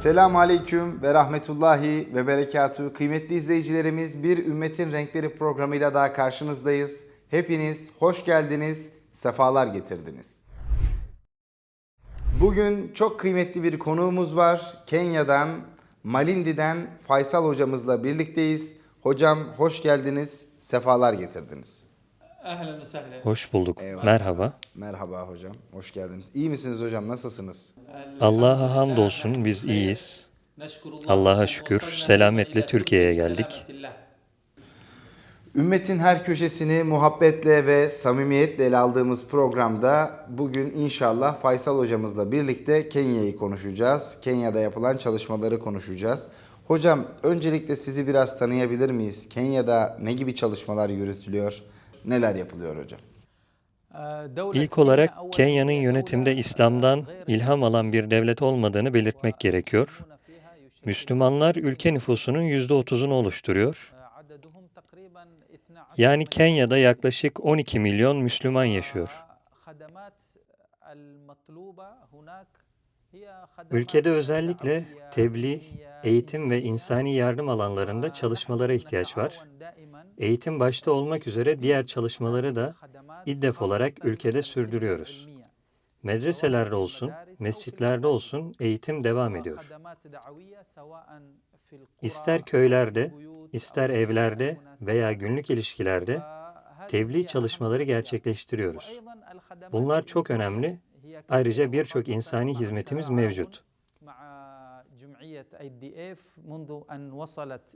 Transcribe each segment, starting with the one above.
Esselamu Aleyküm ve Rahmetullahi ve Berekatuhu. Kıymetli izleyicilerimiz bir Ümmetin Renkleri programıyla daha karşınızdayız. Hepiniz hoş geldiniz, sefalar getirdiniz. Bugün çok kıymetli bir konuğumuz var. Kenya'dan, Malindi'den Faysal hocamızla birlikteyiz. Hocam hoş geldiniz, sefalar getirdiniz. Ahlen ve. Hoş bulduk. Eyvallah. Merhaba. Merhaba hocam. Hoş geldiniz. İyi misiniz hocam? Nasılsınız? Allah'a hamdolsun biz iyiyiz. Allah'a şükür selametle Türkiye'ye geldik. Ümmetin her köşesini muhabbetle ve samimiyetle ele aldığımız programda bugün inşallah Faysal hocamızla birlikte Kenya'yı konuşacağız. Kenya'da yapılan çalışmaları konuşacağız. Hocam öncelikle sizi biraz tanıyabilir miyiz? Kenya'da ne gibi çalışmalar yürütülüyor? neler yapılıyor hocam? İlk olarak Kenya'nın yönetimde İslam'dan ilham alan bir devlet olmadığını belirtmek gerekiyor. Müslümanlar ülke nüfusunun %30'unu oluşturuyor. Yani Kenya'da yaklaşık 12 milyon Müslüman yaşıyor. Ülkede özellikle tebliğ, eğitim ve insani yardım alanlarında çalışmalara ihtiyaç var. Eğitim başta olmak üzere diğer çalışmaları da İddef olarak ülkede sürdürüyoruz. Medreselerde olsun, mescitlerde olsun eğitim devam ediyor. İster köylerde, ister evlerde veya günlük ilişkilerde tebliğ çalışmaları gerçekleştiriyoruz. Bunlar çok önemli Ayrıca birçok insani hizmetimiz mevcut.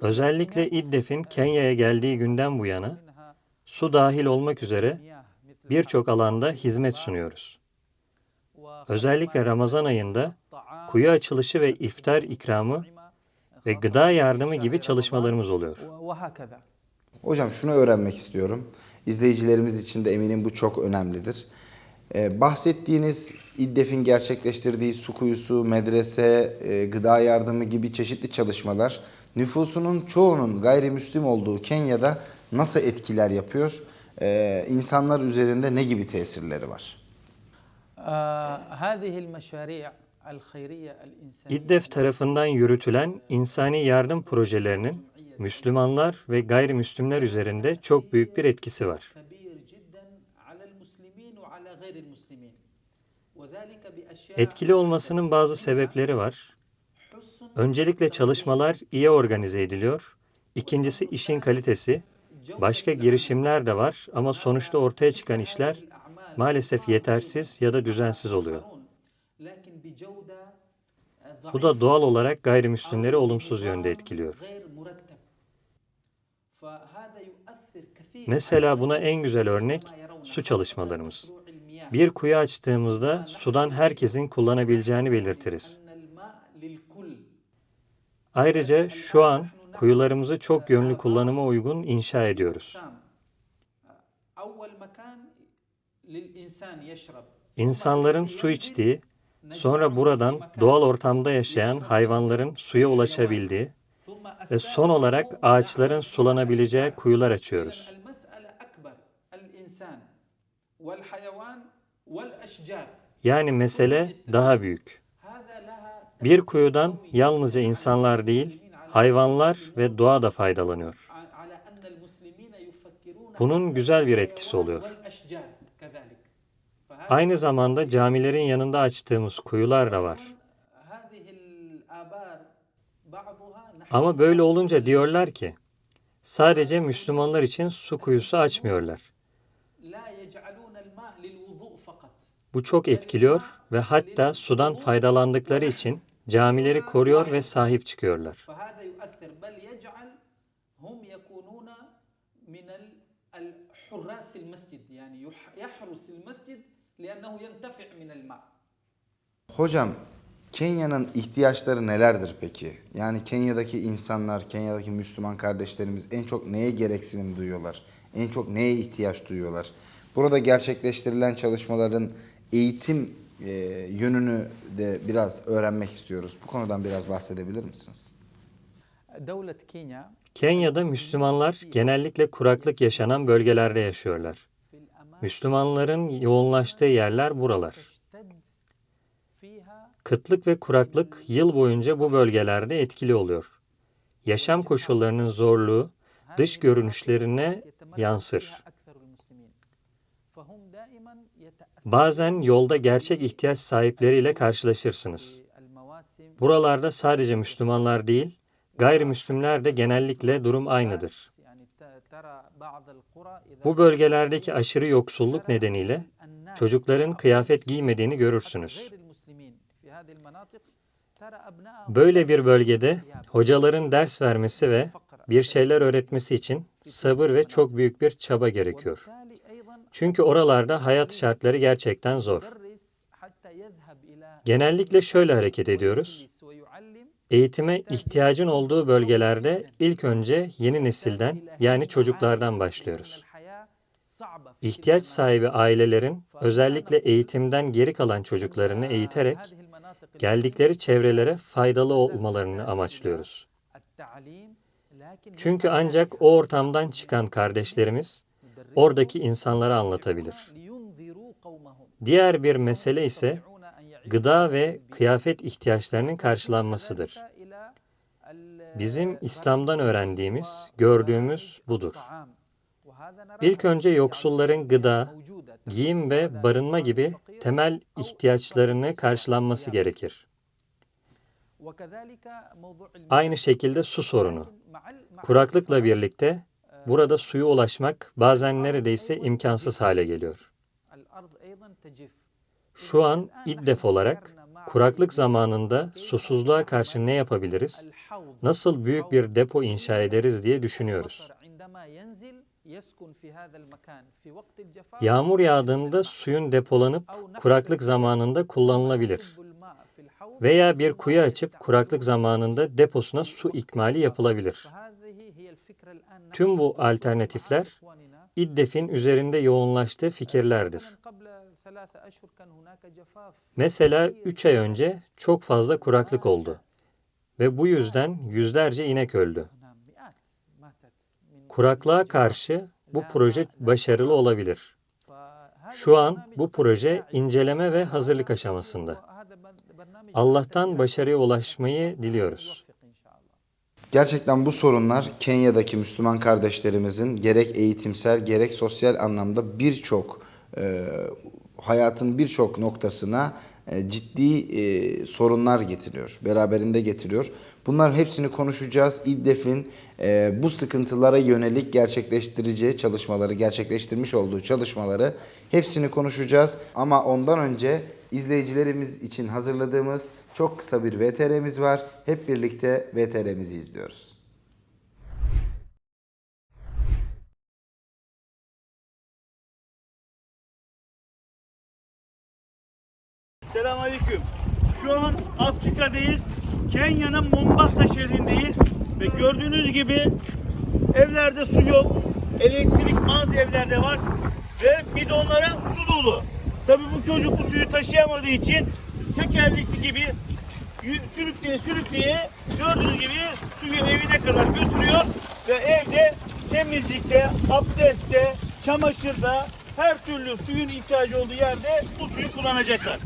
Özellikle İddef'in Kenya'ya geldiği günden bu yana su dahil olmak üzere birçok alanda hizmet sunuyoruz. Özellikle Ramazan ayında kuyu açılışı ve iftar ikramı ve gıda yardımı gibi çalışmalarımız oluyor. Hocam şunu öğrenmek istiyorum. İzleyicilerimiz için de eminim bu çok önemlidir. Ee, bahsettiğiniz İddef'in gerçekleştirdiği su kuyusu, medrese, e, gıda yardımı gibi çeşitli çalışmalar nüfusunun çoğunun gayrimüslim olduğu Kenya'da nasıl etkiler yapıyor? Ee, insanlar üzerinde ne gibi tesirleri var? İddef tarafından yürütülen insani yardım projelerinin Müslümanlar ve gayrimüslimler üzerinde çok büyük bir etkisi var. Etkili olmasının bazı sebepleri var. Öncelikle çalışmalar iyi organize ediliyor. İkincisi işin kalitesi. Başka girişimler de var ama sonuçta ortaya çıkan işler maalesef yetersiz ya da düzensiz oluyor. Bu da doğal olarak gayrimüslimleri olumsuz yönde etkiliyor. Mesela buna en güzel örnek su çalışmalarımız. Bir kuyu açtığımızda sudan herkesin kullanabileceğini belirtiriz. Ayrıca şu an kuyularımızı çok yönlü kullanıma uygun inşa ediyoruz. İnsanların su içtiği, sonra buradan doğal ortamda yaşayan hayvanların suya ulaşabildiği ve son olarak ağaçların sulanabileceği kuyular açıyoruz. Yani mesele daha büyük. Bir kuyudan yalnızca insanlar değil, hayvanlar ve doğa da faydalanıyor. Bunun güzel bir etkisi oluyor. Aynı zamanda camilerin yanında açtığımız kuyular da var. Ama böyle olunca diyorlar ki, sadece Müslümanlar için su kuyusu açmıyorlar. Bu çok etkiliyor ve hatta sudan faydalandıkları için camileri koruyor ve sahip çıkıyorlar. فهذا يؤثر بل يجعل هم يكونون من ال- الحراس المسجد يعني يح- يحرس المسجد لأنه ينتفع من الماء Hocam Kenya'nın ihtiyaçları nelerdir peki? Yani Kenya'daki insanlar, Kenya'daki Müslüman kardeşlerimiz en çok neye gereksinim duyuyorlar? En çok neye ihtiyaç duyuyorlar? Burada gerçekleştirilen çalışmaların eğitim e, yönünü de biraz öğrenmek istiyoruz. Bu konudan biraz bahsedebilir misiniz? Kenya'da Müslümanlar genellikle kuraklık yaşanan bölgelerde yaşıyorlar. Müslümanların yoğunlaştığı yerler buralar. Kıtlık ve kuraklık yıl boyunca bu bölgelerde etkili oluyor. Yaşam koşullarının zorluğu dış görünüşlerine yansır. Bazen yolda gerçek ihtiyaç sahipleriyle karşılaşırsınız. Buralarda sadece Müslümanlar değil, gayrimüslimler de genellikle durum aynıdır. Bu bölgelerdeki aşırı yoksulluk nedeniyle çocukların kıyafet giymediğini görürsünüz. Böyle bir bölgede hocaların ders vermesi ve bir şeyler öğretmesi için sabır ve çok büyük bir çaba gerekiyor. Çünkü oralarda hayat şartları gerçekten zor. Genellikle şöyle hareket ediyoruz. Eğitime ihtiyacın olduğu bölgelerde ilk önce yeni nesilden yani çocuklardan başlıyoruz. İhtiyaç sahibi ailelerin özellikle eğitimden geri kalan çocuklarını eğiterek geldikleri çevrelere faydalı olmalarını amaçlıyoruz. Çünkü ancak o ortamdan çıkan kardeşlerimiz oradaki insanlara anlatabilir. Diğer bir mesele ise gıda ve kıyafet ihtiyaçlarının karşılanmasıdır. Bizim İslam'dan öğrendiğimiz, gördüğümüz budur. İlk önce yoksulların gıda, giyim ve barınma gibi temel ihtiyaçlarını karşılanması gerekir. Aynı şekilde su sorunu. Kuraklıkla birlikte burada suya ulaşmak bazen neredeyse imkansız hale geliyor. Şu an İddef olarak kuraklık zamanında susuzluğa karşı ne yapabiliriz? Nasıl büyük bir depo inşa ederiz diye düşünüyoruz. Yağmur yağdığında suyun depolanıp kuraklık zamanında kullanılabilir. Veya bir kuyu açıp kuraklık zamanında deposuna su ikmali yapılabilir. Tüm bu alternatifler İddef'in üzerinde yoğunlaştığı fikirlerdir. Mesela 3 ay önce çok fazla kuraklık oldu ve bu yüzden yüzlerce inek öldü. Kuraklığa karşı bu proje başarılı olabilir. Şu an bu proje inceleme ve hazırlık aşamasında. Allah'tan başarıya ulaşmayı diliyoruz. Gerçekten bu sorunlar Kenya'daki Müslüman kardeşlerimizin gerek eğitimsel gerek sosyal anlamda birçok e, hayatın birçok noktasına e, ciddi e, sorunlar getiriyor. Beraberinde getiriyor. Bunların hepsini konuşacağız. İDDEF'in e, bu sıkıntılara yönelik gerçekleştireceği çalışmaları, gerçekleştirmiş olduğu çalışmaları hepsini konuşacağız. Ama ondan önce izleyicilerimiz için hazırladığımız çok kısa bir VTR'miz var. Hep birlikte VTR'mizi izliyoruz. Selamünaleyküm. Şu an Afrika'dayız. Kenya'nın Mombasa şehrindeyiz. Ve gördüğünüz gibi evlerde su yok. Elektrik az evlerde var. Ve bidonlara su dolu. Tabii bu çocuk bu suyu taşıyamadığı için tekerlekli gibi sürükleye sürükleye gördüğünüz gibi suyu evine kadar götürüyor. Ve evde temizlikte, abdestte, çamaşırda her türlü suyun ihtiyacı olduğu yerde bu suyu kullanacaklar.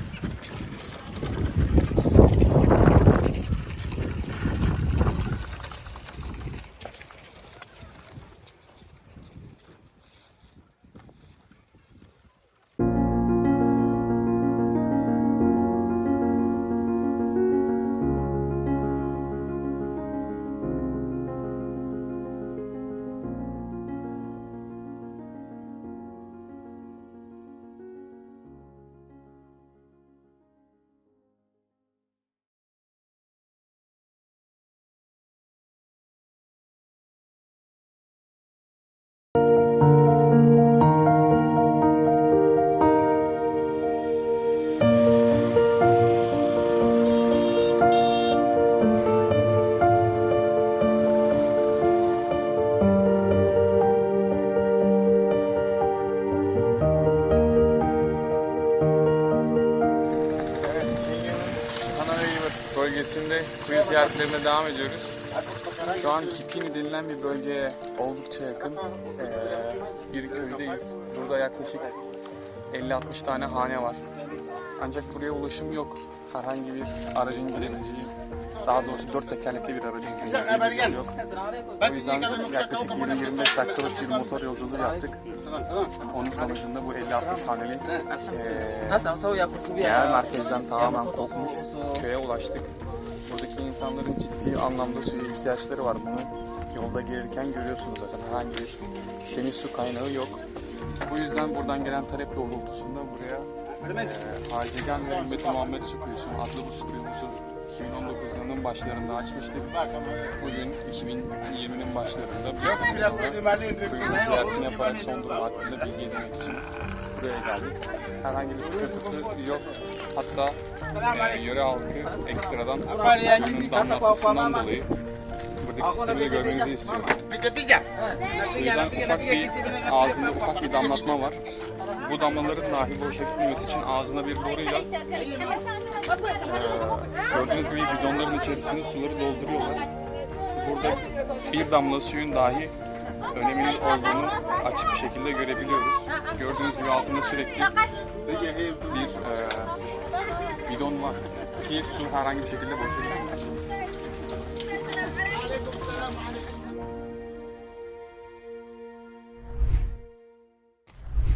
Ziyaretlerine devam ediyoruz. Şu an Kipini denilen bir bölgeye oldukça yakın ee, bir köydeyiz. Burada yaklaşık 50-60 tane hane var. Ancak buraya ulaşım yok. herhangi bir aracın girebileceği, daha doğrusu dört tekerlekli bir aracın girebileceği bir yok. O yüzden yaklaşık 20-25 dakikalık bir motor yolculuğu yaptık. Onun sonucunda bu 50-60 haneli eee yerel merkezden tamamen kopmuş köye ulaştık. Buradaki insanların ciddi anlamda suya ihtiyaçları var. Bunu yolda gelirken görüyorsunuz zaten. Herhangi bir temiz su kaynağı yok. Bu yüzden buradan gelen talep doğrultusunda buraya eee Hacegan ve Ümmeti Muhammed Su Kuyusu adlı bu su kuyumuzu 2019 yılının başlarında açmıştık. Bugün 2020'nin başlarında bir sene kuyunun ziyaretini yaparak son durum hakkında bilgi edinmek için buraya geldik. Herhangi bir sıkıntısı yok. Hatta eee yöre halkı ekstradan suyun damlatmasından dolayı buradaki sistemi görmenizi istiyorum. O yüzden ufak bir ağzında ufak bir damlatma var. Bu damlaların dahi boşa gitmemesi için ağzına bir boruyla gördüğünüz gibi bidonların içerisine suları dolduruyorlar. Burada bir damla suyun dahi öneminin olduğunu açık bir şekilde görebiliyoruz. Gördüğünüz gibi altında sürekli bir e, var ki su herhangi bir şekilde boşa gitmesin.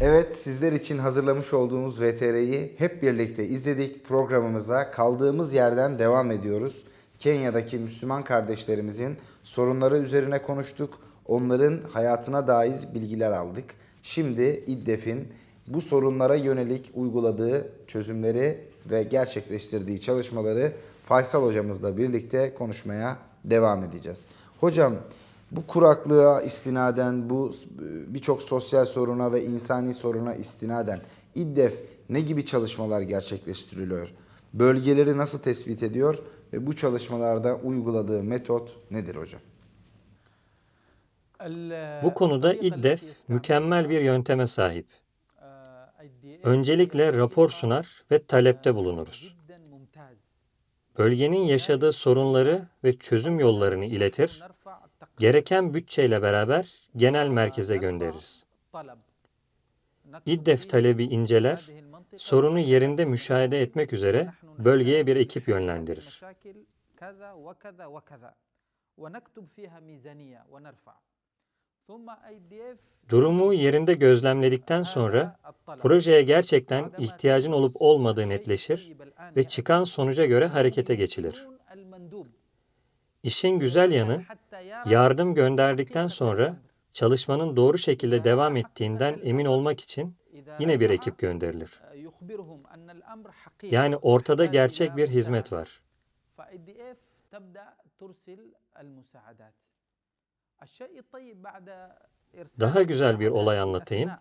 Evet sizler için hazırlamış olduğumuz VTR'yi hep birlikte izledik. Programımıza kaldığımız yerden devam ediyoruz. Kenya'daki Müslüman kardeşlerimizin sorunları üzerine konuştuk. Onların hayatına dair bilgiler aldık. Şimdi İDDEF'in bu sorunlara yönelik uyguladığı çözümleri ve gerçekleştirdiği çalışmaları Faysal hocamızla birlikte konuşmaya devam edeceğiz. Hocam bu kuraklığa istinaden, bu e, birçok sosyal soruna ve insani soruna istinaden İDDEF ne gibi çalışmalar gerçekleştiriliyor? Bölgeleri nasıl tespit ediyor ve bu çalışmalarda uyguladığı metot nedir hocam? Bu konuda İDDEF mükemmel bir yönteme sahip. Öncelikle rapor sunar ve talepte bulunuruz. Bölgenin yaşadığı sorunları ve çözüm yollarını iletir, gereken bütçeyle beraber genel merkeze göndeririz. İDDEF talebi inceler, sorunu yerinde müşahede etmek üzere bölgeye bir ekip yönlendirir. Durumu yerinde gözlemledikten sonra projeye gerçekten ihtiyacın olup olmadığı netleşir ve çıkan sonuca göre harekete geçilir. İşin güzel yanı, yardım gönderdikten sonra çalışmanın doğru şekilde devam ettiğinden emin olmak için yine bir ekip gönderilir. Yani ortada gerçek bir hizmet var. Daha güzel bir olay anlatayım.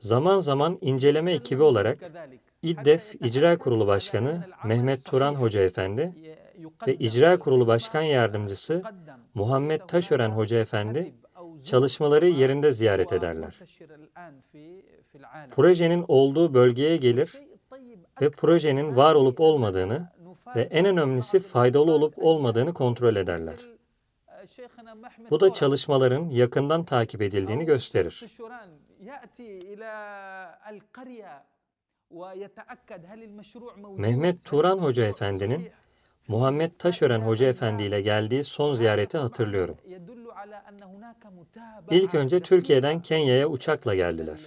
Zaman zaman inceleme ekibi olarak İDDEF İcra Kurulu Başkanı Mehmet Turan Hoca Efendi ve İcra Kurulu Başkan Yardımcısı Muhammed Taşören Hoca Efendi çalışmaları yerinde ziyaret ederler. Projenin olduğu bölgeye gelir ve projenin var olup olmadığını ve en önemlisi faydalı olup olmadığını kontrol ederler. Bu da çalışmaların yakından takip edildiğini gösterir. Mehmet Turan Hoca Efendi'nin Muhammed Taşören Hoca Efendi ile geldiği son ziyareti hatırlıyorum. İlk önce Türkiye'den Kenya'ya uçakla geldiler.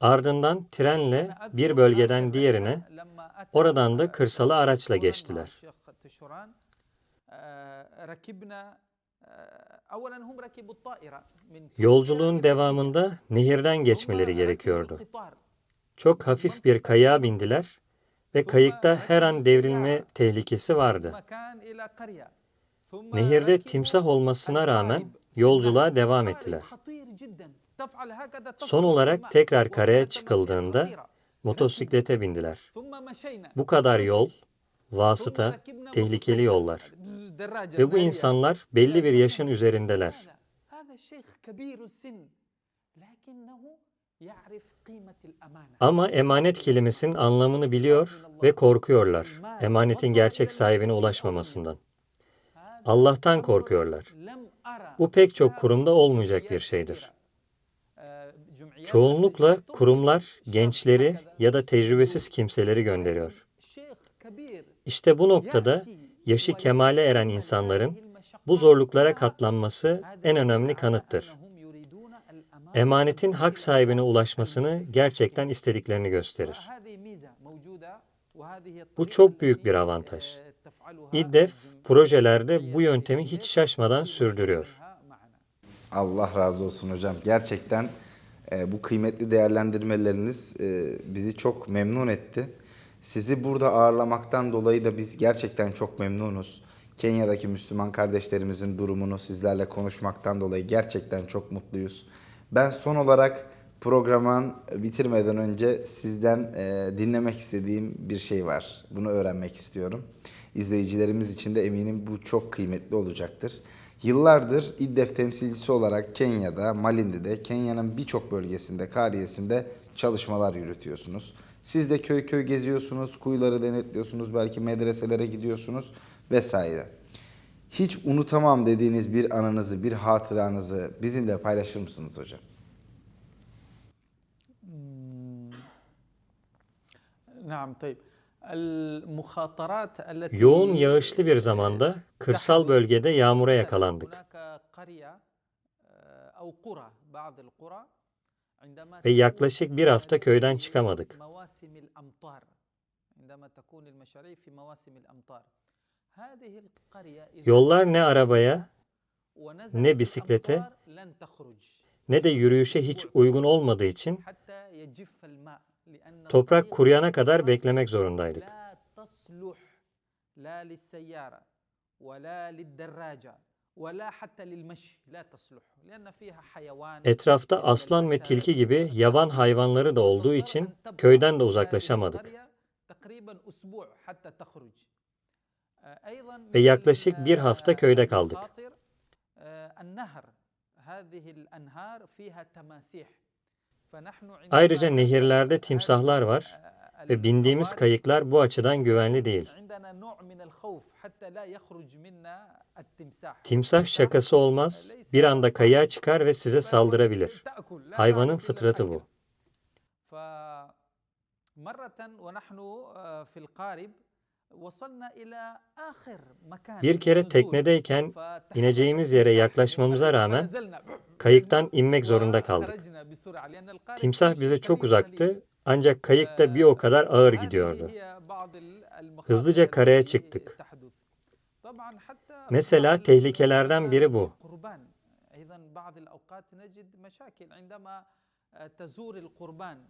Ardından trenle bir bölgeden diğerine, oradan da kırsala araçla geçtiler. Yolculuğun devamında nehirden geçmeleri gerekiyordu. Çok hafif bir kayığa bindiler ve kayıkta her an devrilme tehlikesi vardı. Nehirde timsah olmasına rağmen yolculuğa devam ettiler. Son olarak tekrar karaya çıkıldığında motosiklete bindiler. Bu kadar yol, vasıta, tehlikeli yollar. Ve bu insanlar belli bir yaşın üzerindeler. Ama emanet kelimesinin anlamını biliyor ve korkuyorlar. Emanetin gerçek sahibine ulaşmamasından. Allah'tan korkuyorlar. Bu pek çok kurumda olmayacak bir şeydir. Çoğunlukla kurumlar gençleri ya da tecrübesiz kimseleri gönderiyor. İşte bu noktada yaşı kemale eren insanların bu zorluklara katlanması en önemli kanıttır. Emanetin hak sahibine ulaşmasını gerçekten istediklerini gösterir. Bu çok büyük bir avantaj. İDDEF projelerde bu yöntemi hiç şaşmadan sürdürüyor. Allah razı olsun hocam. Gerçekten e, bu kıymetli değerlendirmeleriniz e, bizi çok memnun etti. Sizi burada ağırlamaktan dolayı da biz gerçekten çok memnunuz. Kenya'daki Müslüman kardeşlerimizin durumunu sizlerle konuşmaktan dolayı gerçekten çok mutluyuz. Ben son olarak programın bitirmeden önce sizden e, dinlemek istediğim bir şey var. Bunu öğrenmek istiyorum. İzleyicilerimiz için de eminim bu çok kıymetli olacaktır. Yıllardır İDDEF temsilcisi olarak Kenya'da, Malindi'de, Kenya'nın birçok bölgesinde, Kariyesinde çalışmalar yürütüyorsunuz. Siz de köy köy geziyorsunuz, kuyuları denetliyorsunuz, belki medreselere gidiyorsunuz vesaire. Hiç unutamam dediğiniz bir anınızı, bir hatıranızı bizimle paylaşır mısınız hocam? نعم طيب المخاطرات التي Yoğun yağışlı bir zamanda kırsal bölgede yağmura yakalandık. Ve yaklaşık bir hafta köyden çıkamadık. Yollar ne arabaya, ne bisiklete, ne de yürüyüşe hiç uygun olmadığı için حتى يجف الماء لأن toprak الطريق kuruyana kadar beklemek zorundaydık. لا تصلح لا للسيارة ولا للدراجة ولا حتى للمشي لا تصلح لأن فيها حيوان Etrafta aslan ve tilki gibi yaban hayvanları da olduğu için köyden de uzaklaşamadık. Ve yaklaşık bir hafta köyde kaldık. Ayrıca nehirlerde timsahlar var ve bindiğimiz kayıklar bu açıdan güvenli değil. Timsah şakası olmaz, bir anda kayığa çıkar ve size saldırabilir. Hayvanın fıtratı bu. Bir kere teknedeyken ineceğimiz yere yaklaşmamıza rağmen kayıktan inmek zorunda kaldık. Timsah bize çok uzaktı ancak kayık da bir o kadar ağır gidiyordu. Hızlıca karaya çıktık. Mesela tehlikelerden biri bu.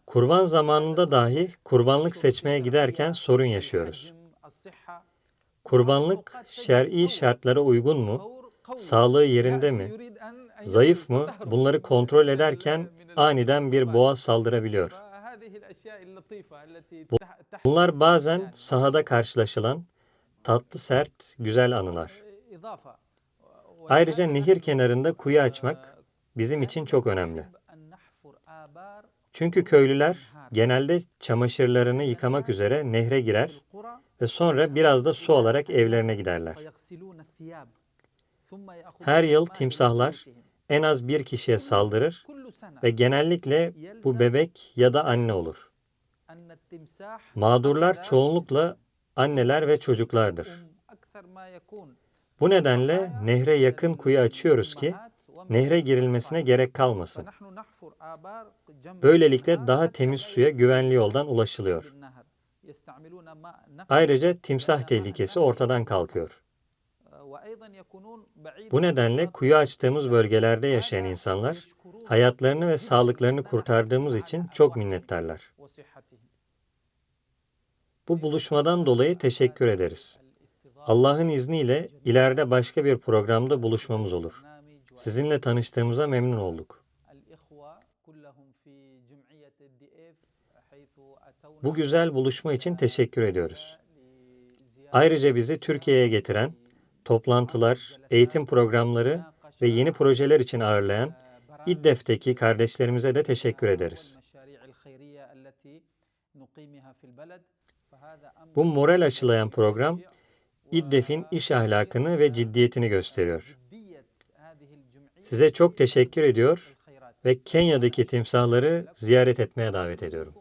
Kurban zamanında dahi kurbanlık seçmeye giderken sorun yaşıyoruz. Kurbanlık şer'i şartlara uygun mu? Sağlığı yerinde mi? Zayıf mı? Bunları kontrol ederken aniden bir boğa saldırabiliyor. Bunlar bazen sahada karşılaşılan tatlı sert güzel anılar. Ayrıca nehir kenarında kuyu açmak bizim için çok önemli. Çünkü köylüler genelde çamaşırlarını yıkamak üzere nehre girer ve sonra biraz da su alarak evlerine giderler. Her yıl timsahlar en az bir kişiye saldırır ve genellikle bu bebek ya da anne olur. Mağdurlar çoğunlukla anneler ve çocuklardır. Bu nedenle nehre yakın kuyu açıyoruz ki nehre girilmesine gerek kalmasın. Böylelikle daha temiz suya güvenli yoldan ulaşılıyor. Ayrıca timsah tehlikesi ortadan kalkıyor. Bu nedenle kuyu açtığımız bölgelerde yaşayan insanlar hayatlarını ve sağlıklarını kurtardığımız için çok minnettarlar. Bu buluşmadan dolayı teşekkür ederiz. Allah'ın izniyle ileride başka bir programda buluşmamız olur. Sizinle tanıştığımıza memnun olduk. Bu güzel buluşma için teşekkür ediyoruz. Ayrıca bizi Türkiye'ye getiren, toplantılar, eğitim programları ve yeni projeler için ağırlayan İDDEF'teki kardeşlerimize de teşekkür ederiz. Bu moral aşılayan program, İDDEF'in iş ahlakını ve ciddiyetini gösteriyor. Size çok teşekkür ediyor ve Kenya'daki timsahları ziyaret etmeye davet ediyorum.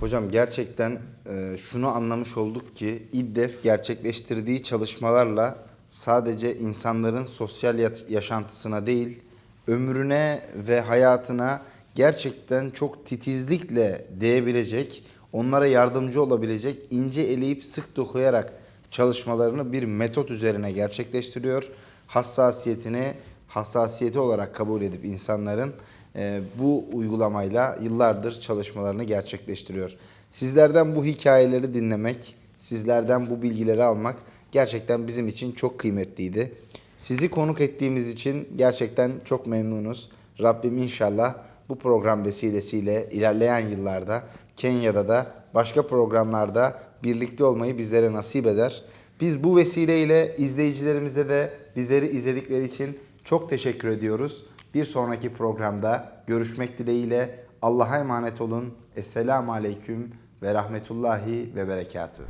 Hocam gerçekten e, şunu anlamış olduk ki İDDEF gerçekleştirdiği çalışmalarla sadece insanların sosyal yaşantısına değil, ömrüne ve hayatına gerçekten çok titizlikle değebilecek, onlara yardımcı olabilecek, ince eleyip sık dokuyarak çalışmalarını bir metot üzerine gerçekleştiriyor. Hassasiyetini hassasiyeti olarak kabul edip insanların e, bu uygulamayla yıllardır çalışmalarını gerçekleştiriyor. Sizlerden bu hikayeleri dinlemek, sizlerden bu bilgileri almak gerçekten bizim için çok kıymetliydi. Sizi konuk ettiğimiz için gerçekten çok memnunuz. Rabbim inşallah bu program vesilesiyle ilerleyen yıllarda Kenya'da da başka programlarda birlikte olmayı bizlere nasip eder. Biz bu vesileyle izleyicilerimize de bizleri izledikleri için çok teşekkür ediyoruz. Bir sonraki programda görüşmek dileğiyle Allah'a emanet olun. Esselamu Aleyküm ve Rahmetullahi ve Berekatuhu.